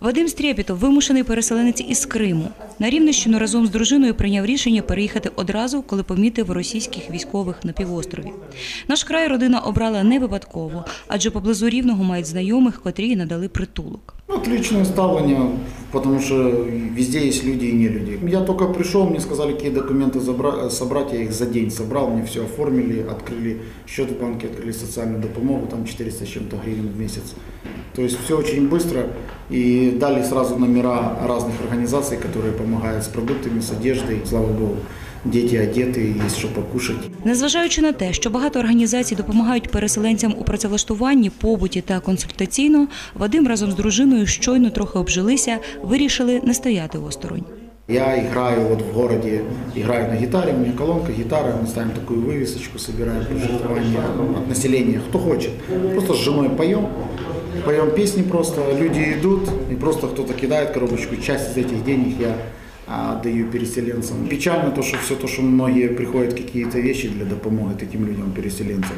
Вадим Стрєпітов, вимушений переселенець із Криму. На Рівненщину разом з дружиною прийняв рішення переїхати одразу, коли помітив російських військових на півострові. Наш край родина обрала не випадково, адже поблизу Рівного мають знайомих, котрі надали притулок. Отлічне ставление, потому что везде есть люди и не люди. Я только пришел, мне сказали, какие документы забра- собрать, я их за день собрал, мне все оформили, открыли счет в банке, открыли социальную допомогу, там 400 с чем-то гривен в месяц. То есть все очень быстро и дали сразу номера разных организаций, которые помогают с продуктами, с одеждой. Слава Богу, дети одеты, есть что покушать. Незважаючи на те, що багато організацій допомагають переселенцям у працевлаштуванні, побуті та консультаційно, Вадим разом з дружиною щойно трохи обжилися, вирішили не стояти осторонь. Я играю вот в городе, играю на гитаре, у меня колонка, гитара, мы ставим такую вывесочку, собираем пожертвования от населения, кто хочет. Просто с женой поем, поем песни просто, люди идут, и просто кто-то кидает коробочку, часть из этих денег я а, отдаю переселенцам. Печально то, что все то, что многие приходят какие-то вещи для допомоги таким людям, переселенцам.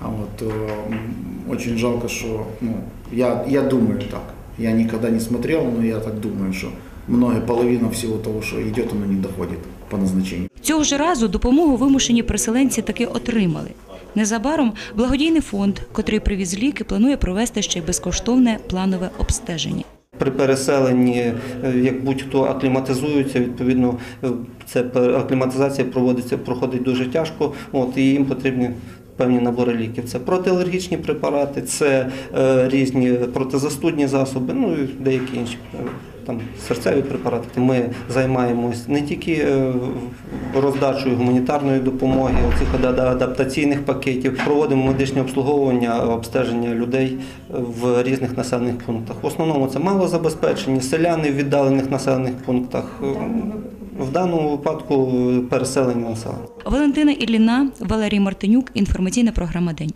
А вот э, очень жалко, что ну, я, я думаю так. Я никогда не смотрел, но я так думаю, что многое половина всего того, что идет, оно не доходит по назначению. Цього ж разу допомогу вимушені переселенці таки отримали. Незабаром благодійний фонд, котрий привіз ліки, планує провести ще й безкоштовне планове обстеження. При переселенні, е, як будь-хто акліматизується, відповідно, е, це акліматизація проводиться, проходить дуже тяжко, от, і їм потрібні певні набори ліків. Це протиалергічні препарати, це е, різні протизастудні засоби, ну і деякі інші. Е, Там серцеві препарати. Ми займаємось не тільки е, роздачою гуманітарної допомоги, цих адаптаційних пакетів, проводимо медичне обслуговування, обстеження людей в різних населених пунктах. В основному це малозабезпечені, селяни в віддалених населених пунктах. В даному випадку переселення населення. Валентина Ілліна, Валерій Мартинюк. Інформаційна програма День.